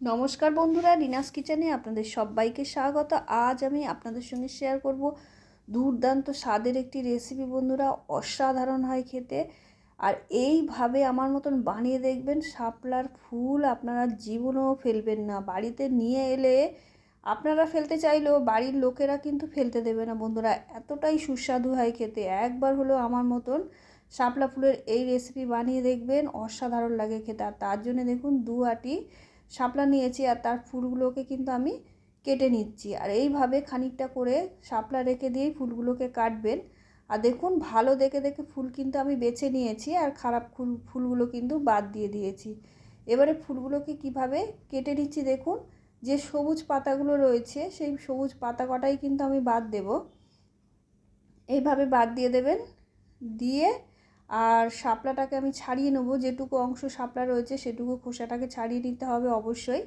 নমস্কার বন্ধুরা, রিনাস কিচেনে আপনাদের সবাইকে স্বাগত। আজ আমি আপনাদের সঙ্গে শেয়ার করব দুর্দান্ত স্বাদের একটি রেসিপি বন্ধুরা, অসাধারণ হয় খেতে। আর এইভাবে আমার মতন বানিয়ে দেখবেন, শাপলার ফুল আপনারা জীবনেও ফেলবেন না। বাড়িতে নিয়ে এলে আপনারা ফেলতে চাইলেও বাড়ির লোকেরা কিন্তু ফেলতে দেবে না বন্ধুরা। এতটাই সুস্বাদু হয় খেতে। একবার হলেও আমার মতন শাপলা ফুলের এই রেসিপি বানিয়ে দেখবেন, অসাধারণ লাগে খেতে। আর তার জন্য দেখুন দু আটি শাপলা নিয়েছি আর তার ফুলগুলোকে কিন্তু আমি কেটে নিচ্ছি। আর এইভাবে খানিকটা করে শাপলা রেখে দিয়েই ফুলগুলোকে কাটবেন। আর দেখুন, ভালো দেখে দেখে ফুল কিন্তু আমি বেছে নিয়েছি আর খারাপ ফুল, ফুলগুলো কিন্তু বাদ দিয়ে দিয়েছি। এবারে ফুলগুলোকে কীভাবে কেটে নিচ্ছি দেখুন, যে সবুজ পাতাগুলো রয়েছে, সেই সবুজ পাতা কটাই কিন্তু আমি বাদ দেব। এইভাবে বাদ দিয়ে দেবেন, দিয়ে আর শাপলাটাকে আমি ছাড়িয়ে নেব, যেটুকু অংশ শাপলা রয়েছে সেটুকু খোসাটাকে ছাড়িয়ে নিতে হবে অবশ্যই।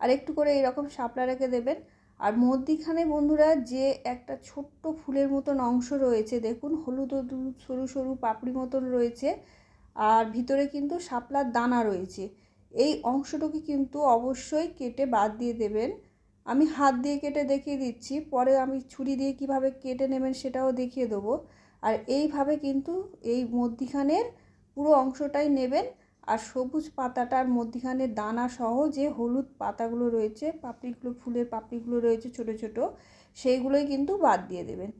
আর একটু করে এরকম শাপলা রেখে দেবেন। আর মধ্যিখানে বন্ধুরা যে একটা ছোট্ট ফুলের মতন অংশ রয়েছে, দেখুন হলুদ সরু সরু পাপড়ি মতন রয়েছে, আর ভিতরে কিন্তু শাপলার দানা রয়েছে। এই অংশটুকু কিন্তু অবশ্যই কেটে বাদ দিয়ে দেবেন। আমি হাত দিয়ে কেটে দেখিয়ে দিচ্ছি, পরে আমি ছুরি দিয়ে কীভাবে কেটে নেবেন সেটাও দেখিয়ে দেবো। আর এইভাবে কিন্তু এই মধ্যিখানের পুরো অংশটাই নেবেন। আর সবুজ পাতাটার মধ্যিখানে দানা সহ যে হলুদ পাতাগুলো রয়েছে, পাপড়িগুলো, ফুলের পাপড়িগুলো রয়েছে ছোট ছোট, সেইগুলোই কিন্তু বাদ দিয়ে দেবেন।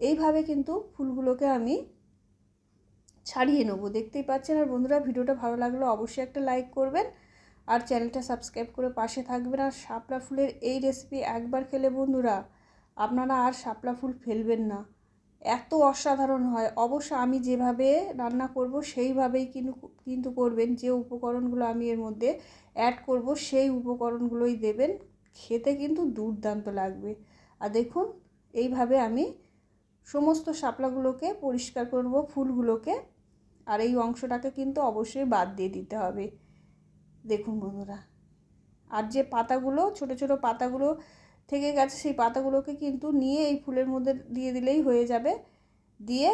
এইভাবে কিন্তু ফুলগুলোকে আমি ছাড়িয়ে নেব। দেখতেই পাচ্ছেন? আর বন্ধুরা, ভিডিওটা ভালো লাগলে অবশ্যই একটা লাইক করবেন। আর চ্যানেলটা সাবস্ক্রাইব করে পাশে থাকবেন। আর শাপলা ফুলের এই রেসিপি একবার খেলে বন্ধুরা, আপনারা আর শাপলা ফুল ফেলবেন না। এত অসাধারণ হয়। অবশ্য আমি যেভাবে রান্না করব, সেইভাবেই কিন্তু কিন্তু করবেন। যে উপকরণগুলো আমি এর মধ্যে অ্যাড করব, সেই উপকরণগুলোই দেবেন। খেতে কিন্তু দুর্দান্ত লাগবে। আর দেখুন, এইভাবে আমি সমস্ত শাপলাগুলোকে পরিষ্কার করব, ফুলগুলোকে। আর এই অংশটাকে কিন্তু অবশ্যই বাদ দিয়ে দিতে হবে। দেখুন বন্ধুরা, আর যে পাতাগুলো, ছোট ছোট পাতাগুলো থেকে গেছে, সেই পাতাগুলোকে কিন্তু নিয়ে এই ফুলের মধ্যে দিয়ে দিলেই হয়ে যাবে। দিয়ে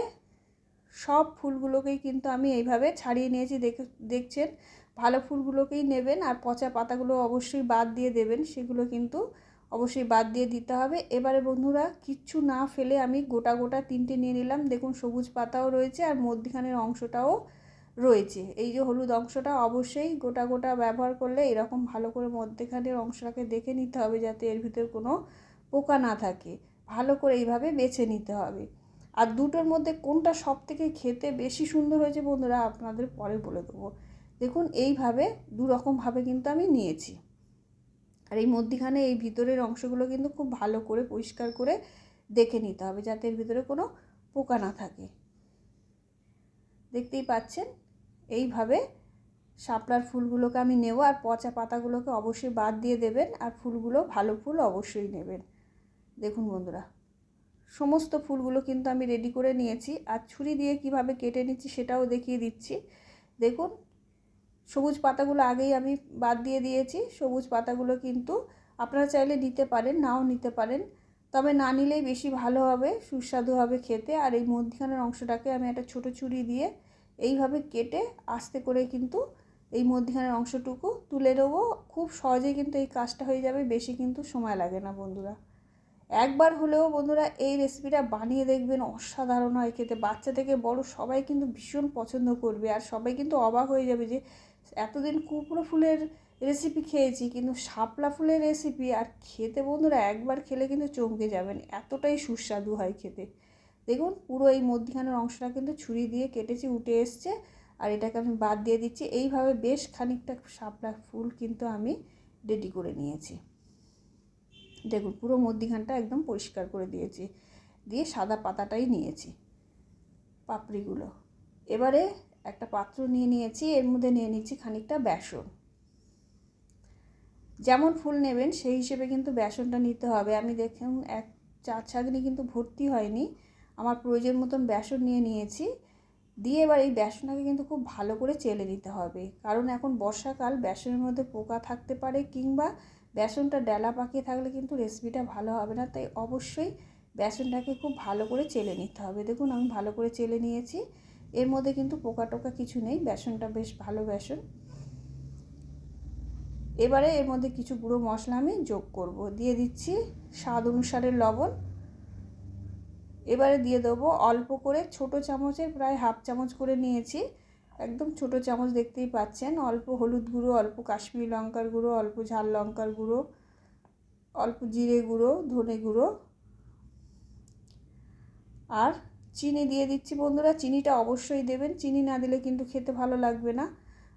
সব ফুলগুলোকেই কিন্তু আমি এইভাবে ছাড়িয়ে নিয়েছি, দেখে, দেখছেন? ভালো ফুলগুলোকেই নেবেন আর পচা পাতাগুলো অবশ্যই বাদ দিয়ে দেবেন, সেগুলো কিন্তু অবশ্যই বাদ দিয়ে দিতে হবে। এবারে বন্ধুরা, কিচ্ছু না ফেলে আমি গোটা গোটা তিনটে নিয়ে নিলাম। দেখুন, সবুজ পাতাও রয়েছে আর মধ্যখানের অংশটাও রয়েছে। এই যে হলুদ অংশটা অবশ্যই গোটা গোটা ব্যবহার করলে এরকম ভালো করে মধ্যেখানের অংশটাকে দেখে নিতে হবে যাতে এর ভিতরে কোনো পোকা না থাকে। ভালো করে এইভাবে বেছে নিতে হবে। আর দুটোর মধ্যে কোনটা সব থেকে খেতে বেশি সুন্দর হয়েছে বন্ধুরা আপনাদের পরে বলে দেবো। দেখুন, এইভাবে দুরকমভাবে কিন্তু আমি নিয়েছি। আর এই মধ্যিখানে এই ভিতরের অংশগুলো কিন্তু খুব ভালো করে পরিষ্কার করে দেখে নিতে হবে যাতে এর ভিতরে কোনো পোকা না থাকে। দেখতেই পাচ্ছেন? এইভাবে শাপলার ফুলগুলোকে আমি নেব আর পচা পাতাগুলোকে অবশ্যই বাদ দিয়ে দেবেন আর ফুলগুলো ভালো ফুল অবশ্যই নেবেন। দেখুন বন্ধুরা, সমস্ত ফুলগুলো কিন্তু আমি রেডি করে নিয়েছি আর ছুরি দিয়ে কীভাবে কেটে নিচ্ছি সেটাও দেখিয়ে দিচ্ছি। দেখুন, সবুজ পাতাগুলো আগেই আমি বাদ দিয়ে দিয়েছি, সবুজ পাতাগুলো কিন্তু আপনারা চাইলে নিতে পারেন, নাও নিতে পারেন, তবে না নিলেই বেশি ভালো হবে, সুস্বাদু হবে খেতে। আর এই মধ্যখানের অংশটাকে আমি একটা ছোটো ছুরি দিয়ে এইভাবে কেটে আস্তে করে কিন্তু এই মধ্যখানের অংশটুকু তুলে নেব। খুব সহজেই কিন্তু এই কাজটা হয়ে যাবে, বেশি কিন্তু সময় লাগে না বন্ধুরা। একবার হলেও বন্ধুরা এই রেসিপিটা বানিয়ে দেখবেন, অসাধারণ হয় খেতে। বাচ্চা থেকে বড় সবাই কিন্তু ভীষণ পছন্দ করবে আর সবাই কিন্তু অবাক হয়ে যাবে যে এতদিন কুপড়ো ফুলের রেসিপি খেয়েছি, কিন্তু শাপলা ফুলের রেসিপি আর খেতে বন্ধুরা একবার খেলে কিন্তু চমকে যাবেন। এতটাই সুস্বাদু হয় খেতে। দেখুন, পুরো এই মধ্যখানের অংশটা কিন্তু ছুরি দিয়ে কেটেছি, উঠে এসছে। আর এটাকে আমি বাদ দিয়ে দিচ্ছি। এইভাবে বেশ খানিকটা শাপলা ফুল কিন্তু আমি রেডি করে নিয়েছি। দেখুন, পুরো মধ্যিখানটা একদম পরিষ্কার করে দিয়েছি। দিয়ে সাদা পাতাটাই নিয়েছি, পাপড়িগুলো। এবারে একটা পাত্র নিয়ে নিয়েছি, এর মধ্যে নিয়ে নিচ্ছি খানিকটা বেসন। যেমন ফুল নেবেন, সেই হিসেবে কিন্তু বেসনটা নিতে হবে। আমি দেখুন, এক চার ছাগনি কিন্তু ভর্তি হয়নি। আমার প্রয়োজন মতন বেসন নিয়ে নিয়েছি। দিয়ে এবার এই বেসনটাকে কিন্তু খুব ভালো করে চেলে নিতে হবে। কারণ এখন বর্ষাকাল, বেসনের মধ্যে পোকা থাকতে পারে কিংবা বেসনটা ডেলা পাকিয়ে থাকলে কিন্তু রেসিপিটা ভালো হবে না। তাই অবশ্যই বেসনটাকে খুব ভালো করে চেলে নিতে হবে। দেখুন, আমি ভালো করে চেলে নিয়েছি। এর মধ্যে কিন্তু পোকা টোকা কিছু নেই। বেসনটা বেশ ভালো বেসন। এবারে এর মধ্যে কিছু গুঁড়ো মশলা আমি যোগ করব। দিয়ে দিচ্ছি স্বাদ অনুসারে লবণ। এবারে দিয়ে দেবো অল্প করে ছোট চামচের প্রায় হাফ চামচ করে নিয়েছি। একদম ছোট চামচ দেখতেই পাচ্ছেন। অল্প হলুদ গুঁড়ো, অল্প কাশ্মীরি লঙ্কার গুঁড়ো, অল্প ঝাল লঙ্কার গুঁড়ো, অল্প জিরে গুঁড়ো, ধনে গুঁড়ো। আর চিনি দিয়ে দিচ্ছি বন্ধুরা। চিনিটা অবশ্যই দেবেন। চিনি না দিলে কিন্তু খেতে ভালো লাগবে না।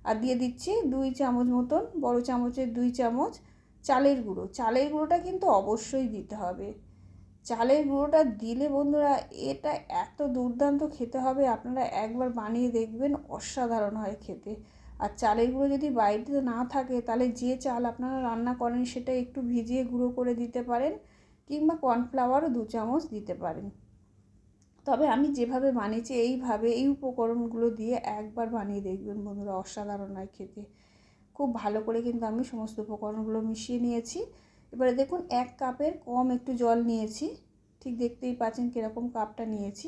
আর দিয়ে দিচ্ছি দুই চামচ মতন, বড় চামচের দুই চামচ চালের গুঁড়ো। চালের গুঁড়োটা কিন্তু অবশ্যই দিতে হবে। চালের গুঁড়োটা দিলে বন্ধুরা এটা এত দুর্দান্ত খেতে হবে, আপনারা একবার বানিয়ে দেখবেন অসাধারণ হয় খেতে। আর চালের গুঁড়ো যদি বাড়িতে না থাকে, তাহলে যে চাল আপনারা রান্না করেন সেটা একটু ভিজিয়ে গুঁড়ো করে দিতে পারেন, কিংবা কর্নফ্লাওয়ারও দু চামচ দিতে পারেন। তবে আমি যেভাবে বানিয়েছি, এইভাবে এই উপকরণগুলো দিয়ে একবার বানিয়ে দেখবেন বন্ধুরা, অসাধারণ হয় খেতে। খুব ভালো করে কিন্তু আমি সমস্ত উপকরণগুলো মিশিয়ে নিয়েছি। এবারে দেখুন এক কাপের কম একটু জল নিয়েছি। ঠিক দেখতেই পাচ্ছেন কীরকম কাপটা নিয়েছি।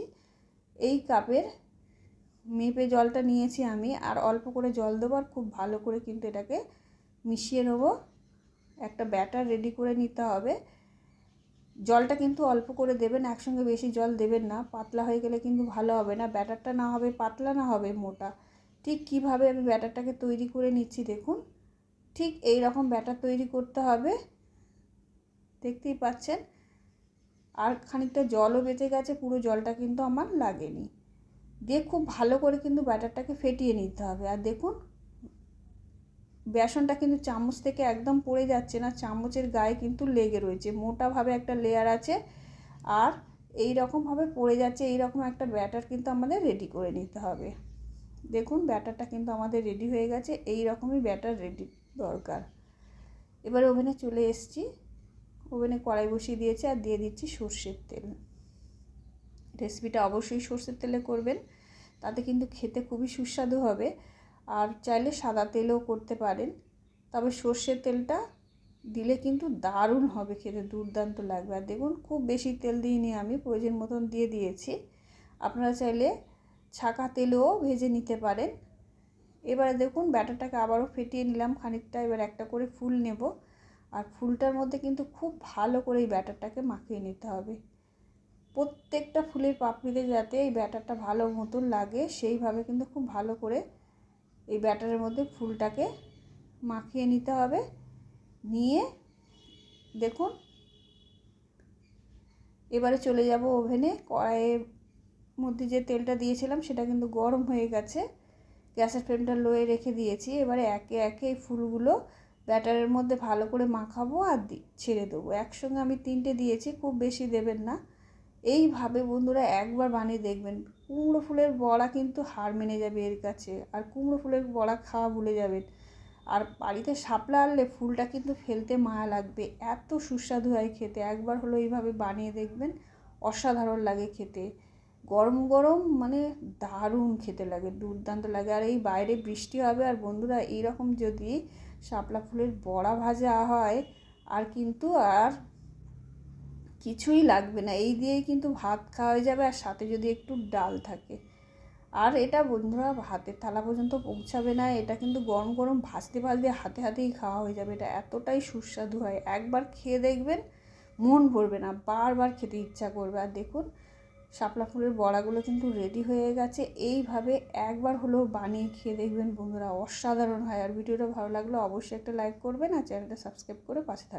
এই কাপের মেপে জলটা নিয়েছি আমি, আর অল্প করে জল দেবো, আর খুব ভালো করে কিন্তু এটাকে মিশিয়ে নেব। একটা ব্যাটার রেডি করে নিতে হবে। জলটা কিন্তু অল্প করে দেবেন, একসঙ্গে বেশি জল দেবেন না। পাতলা হয়ে গেলে কিন্তু ভালো হবে না, ব্যাটারটা না হবে, পাতলা না হবে মোটা। ঠিক কীভাবে আমি ব্যাটারটাকে তৈরি করে নিচ্ছি দেখুন। ঠিক এই রকম ব্যাটার তৈরি করতে হবে। দেখতেই পাচ্ছেন। আর খানিকটা জলও বেঁচে গেছে, পুরো জলটা কিন্তু আমার লাগেনি। দিয়ে খুব ভালো করে কিন্তু ব্যাটারটাকে ফেটিয়ে নিতে হবে। আর দেখুন, বেসনটা কিন্তু চামচ থেকে একদম পড়ে যাচ্ছে না, চামচের গায়ে কিন্তু লেগে রয়েছে। মোটাভাবে একটা লেয়ার আছে আর এই রকমভাবে পড়ে যাচ্ছে এই রকম একটা ব্যাটার কিন্তু আমাদের রেডি করে নিতে হবে। দেখুন, ব্যাটারটা কিন্তু আমাদের রেডি হয়ে গেছে এই রকমই ব্যাটার রেডি দরকার। এবার ওভেনে চলে এসছি। ওভেনে কড়াই বসিয়ে দিয়েছি আর দিয়ে দিচ্ছি সর্ষের তেল। রেসিপিটা অবশ্যই সর্ষের তেলে করবেন, তাতে কিন্তু খেতে খুবই সুস্বাদু হবে। আর চাইলে সাদা তেলও করতে পারেন, তবে সর্ষের তেলটা দিলে কিন্তু দারুণ হবে খেতে, দুর্দান্ত লাগবে। আর দেখুন, খুব বেশি তেল দিইনি আমি, প্রয়োজন মতন দিয়ে দিয়েছি। আপনারা চাইলে ছাকা তেলও ভেজে নিতে পারেন। এবারে দেখুন, ব্যাটারটাকে আবারও ফেটিয়ে নিলাম খানিকটা, এবার একটা করে ফুল নেব। আর ফুলটার মধ্যে কিন্তু খুব ভালো করে এই ব্যাটারটাকে মাখিয়ে নিতে হবে। প্রত্যেকটা ফুলের পাপড়িতে যাতে এই ব্যাটারটা ভালো মতন লাগে, সেইভাবে কিন্তু খুব ভালো করে এই ব্যাটারের মধ্যে ফুলটাকে মাখিয়ে নিতে হবে। নিয়ে দেখুন, এবারে চলে যাব ওভেনে। কড়াইয়ের মধ্যে যে তেলটা দিয়েছিলাম, সেটা কিন্তু গরম হয়ে গেছে। গ্যাসের ফ্লেমটা লোয়ে রেখে দিয়েছি। এবারে একে একে এই ফুলগুলো ব্যাটারের মধ্যে ভালো করে মাখাবো আর ছেড়ে দেবো। একসঙ্গে আমি তিনটে দিয়েছি, খুব বেশি দেবেন না। এইভাবে বন্ধুরা একবার বানিয়ে দেখবেন। কুমড়ো ফুলের বড়া কিন্তু হার মেনে যাবে এর কাছে, আর কুমড়ো ফুলের বড়া খাওয়া ভুলে যাবেন। আর বাড়িতে শাপলা আনলে ফুলটা কিন্তু ফেলতে মায়া লাগবে। এত সুস্বাদু হয় খেতে। একবার হলো এইভাবে বানিয়ে দেখবেন, অসাধারণ লাগে খেতে। গরম গরম মানে দারুণ খেতে লাগে, দুর্দান্ত লাগে। আর এই বাইরে বৃষ্টি হবে আর বন্ধুরা এইরকম যদি শাপলা ফুলের বড়া ভাজা হয়, আর কিন্তু আর কিছুই লাগবে না। এই দিয়েই কিন্তু ভাত খাওয়া হয়ে যাবে আর সাথে যদি একটু ডাল থাকে। আর এটা বন্ধুরা হাতের থালা পর্যন্ত পৌঁছাবে না, এটা কিন্তু গরম গরম ভাজতে ভাজতে হাতে হাতেই খাওয়া হয়ে যাবে। এটা এতটাই সুস্বাদু হয়। একবার খেয়ে দেখবেন মন ভরবে না, বারবার খেতে ইচ্ছা করবে। আর দেখুন শাপলা ফুলের বড়াগুলো কিন্তু রেডি হয়ে গেছে। এইভাবে একবার হলেও বানিয়ে খেয়ে দেখবেন বন্ধুরা। অসাধারণ হয়। আর ভিডিওটা ভালো লাগলে অবশ্যই একটা লাইক করবেন আর চ্যানেলটা সাবস্ক্রাইব করে পাশে থাকবেন।